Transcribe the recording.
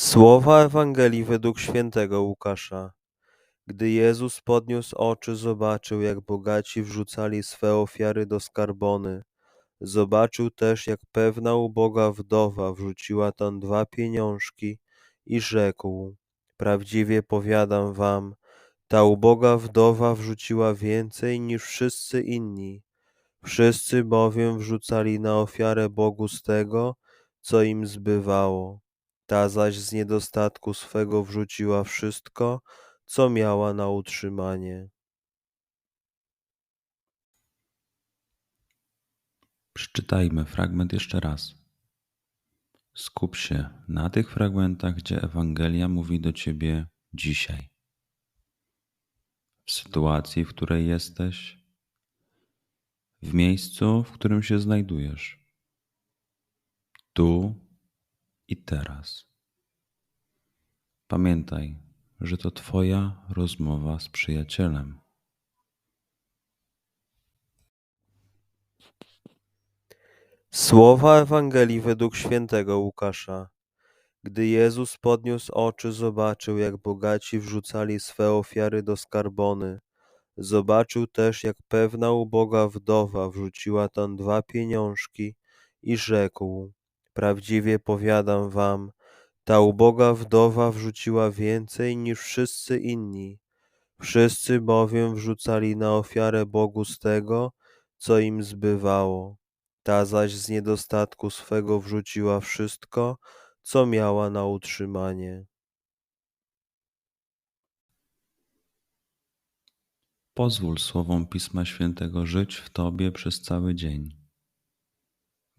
Słowa Ewangelii według świętego Łukasza. Gdy Jezus podniósł oczy, zobaczył, jak bogaci wrzucali swe ofiary do skarbony. Zobaczył też, jak pewna uboga wdowa wrzuciła tam dwa pieniążki i rzekł: Prawdziwie powiadam wam, ta uboga wdowa wrzuciła więcej niż wszyscy inni. Wszyscy bowiem wrzucali na ofiarę Bogu z tego, co im zbywało. Ta zaś z niedostatku swego wrzuciła wszystko, co miała na utrzymanie. Przeczytajmy fragment jeszcze raz. Skup się na tych fragmentach, gdzie Ewangelia mówi do ciebie dzisiaj. W sytuacji, w której jesteś, w miejscu, w którym się znajdujesz, tu i teraz. Pamiętaj, że to Twoja rozmowa z przyjacielem. Słowa Ewangelii według świętego Łukasza. Gdy Jezus podniósł oczy, zobaczył, jak bogaci wrzucali swe ofiary do skarbony. Zobaczył też, jak pewna uboga wdowa wrzuciła tam dwa pieniążki i rzekł: Prawdziwie powiadam wam, ta uboga wdowa wrzuciła więcej niż wszyscy inni. Wszyscy bowiem wrzucali na ofiarę Bogu z tego, co im zbywało. Ta zaś z niedostatku swego wrzuciła wszystko, co miała na utrzymanie. Pozwól słowom Pisma Świętego żyć w Tobie przez cały dzień.